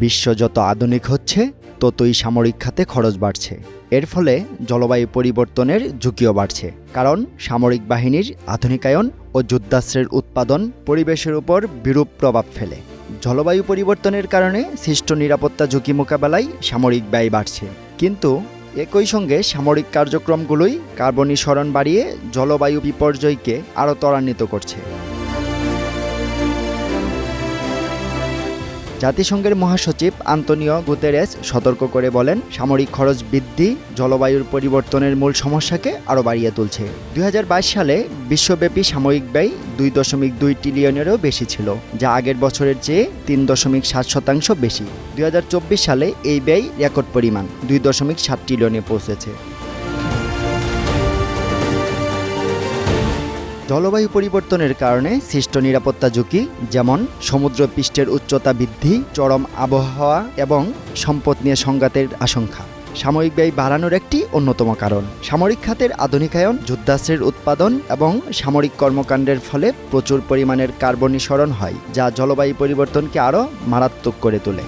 বিশ্ব যত আধুনিক হচ্ছে, ততই সামরিক খাতে খরচ বাড়ছে। এর ফলে জলবায়ু পরিবর্তনের ঝুঁকিও বাড়ছে। কারণ সামরিক বাহিনীর আধুনিকায়ন ও যুদ্ধাস্ত্রের উৎপাদন পরিবেশের উপর বিরূপ প্রভাব ফেলে। জলবায়ু পরিবর্তনের কারণে সৃষ্ট নিরাপত্তা ঝুঁকি মোকাবেলায় সামরিক ব্যয় বাড়ছে। কিন্তু একই সঙ্গে সামরিক কার্যক্রমগুলোই কার্বনীকরণ বাড়িয়ে জলবায়ু বিপর্যয়কে আরও ত্বরান্বিত করছে। জাতিসংঘের মহাসচিব আন্তনিও গুতেরেস সতর্ক করে বলেন, সামরিক খরচ বৃদ্ধি, জলবায়ুর পরিবর্তনের মূল সমস্যাকে আরও বাড়িয়ে তুলছে। দুই হাজার বাইশ সালে বিশ্বব্যাপী সামরিক ব্যয় দুই দশমিক দুই ট্রিলিয়নেরও বেশি ছিল, যা আগের বছরের চেয়ে তিন দশমিক সাত শতাংশ বেশি। দুই হাজার চব্বিশ সালে এই ব্যয় রেকর্ড পরিমাণ দুই দশমিক সাত ট্রিলিয়নে পৌঁছেছে। জলবায়ু পরিবর্তনের কারণে সৃষ্ট নিরাপত্তা ঝুঁকি, যেমন সমুদ্র পৃষ্ঠের উচ্চতা বৃদ্ধি, চরম আবহাওয়া এবং সম্পদ নিয়ে সংঘাতের আশঙ্কা। সামরিক ব্যয় বাড়ানোর একটি অন্যতম কারণ। সামরিক খাতের আধুনিকায়ন, যুদ্ধাস্ত্রের উৎপাদন এবং সামরিক কর্মকাণ্ডের ফলে প্রচুর পরিমাণের কার্বন নিঃসরণ হয়, যা জলবায়ু পরিবর্তনকে আরও মারাত্মক করে তোলে।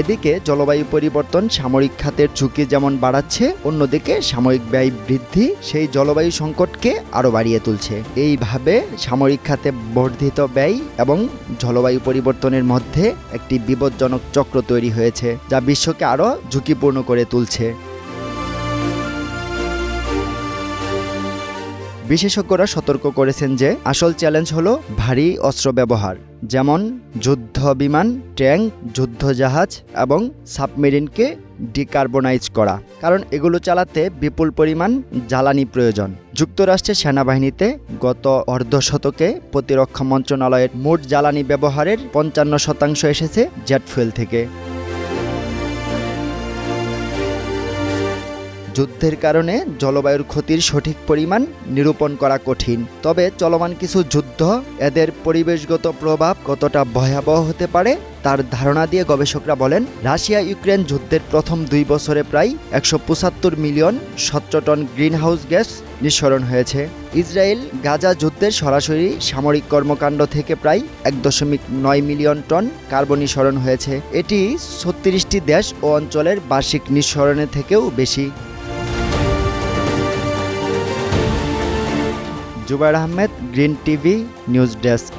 এদিকে জলবায়ু পরিবর্তন সামরিক খাতের ঝুঁকি যেমন বাড়াচ্ছে, অন্যদিকে সামরিক ব্যয় বৃদ্ধি সেই জলবায়ু সংকটকে আরও বাড়িয়ে তুলছে। এইভাবে সামরিক খাতে বর্ধিত ব্যয় এবং জলবায়ু পরিবর্তনের মধ্যে একটি বিপজ্জনক চক্র তৈরি হয়েছে, যা বিশ্বকে আরও ঝুঁকিপূর্ণ করে তুলছে। বিশেষজ্ঞরা সতর্ক করেছেন যে, আসল চ্যালেঞ্জ হলো ভারী অস্ত্র ব্যবহার। যেমন যুদ্ধ বিমান ট্যাঙ্ক, যুদ্ধজাহাজ এবং সাবমেরিনকে ডিকার্বনাইজ করা। কারণ এগুলো চালাতে বিপুল পরিমাণ জ্বালানি প্রয়োজন। যুক্তরাষ্ট্রের সেনাবাহিনীতে গত অর্ধ শতকে প্রতিরক্ষা মন্ত্রণালয়ের মোট জ্বালানি ব্যবহারের পঞ্চান্ন শতাংশ এসেছে জেট ফুয়েল থেকে। যুদ্ধের কারণে জলবায়ুর ক্ষতির সঠিক পরিমাণ নিরূপণ করা কঠিন। তবে চলমান কিছু যুদ্ধ এদের পরিবেশগত প্রভাব কতটা ভয়াবহ হতে পারে তার ধারণা দিয়ে গবেষকরা বলেন, রাশিয়া ইউক্রেন যুদ্ধের প্রথম দুই বছরে প্রায় একশো পঁচাত্তর মিলিয়ন সতেরো টন গ্রিনহাউস গ্যাস নিঃসরণ হয়েছে। ইসরায়েল গাজা যুদ্ধের সরাসরি সামরিক কর্মকাণ্ড থেকে প্রায় এক দশমিক নয় মিলিয়ন টন কার্বন নিঃসরণ হয়েছে। এটি ছত্রিশটি দেশ ও অঞ্চলের বার্ষিক নিঃসরণের থেকেও বেশি। Zubair Ahmed green TV news desk.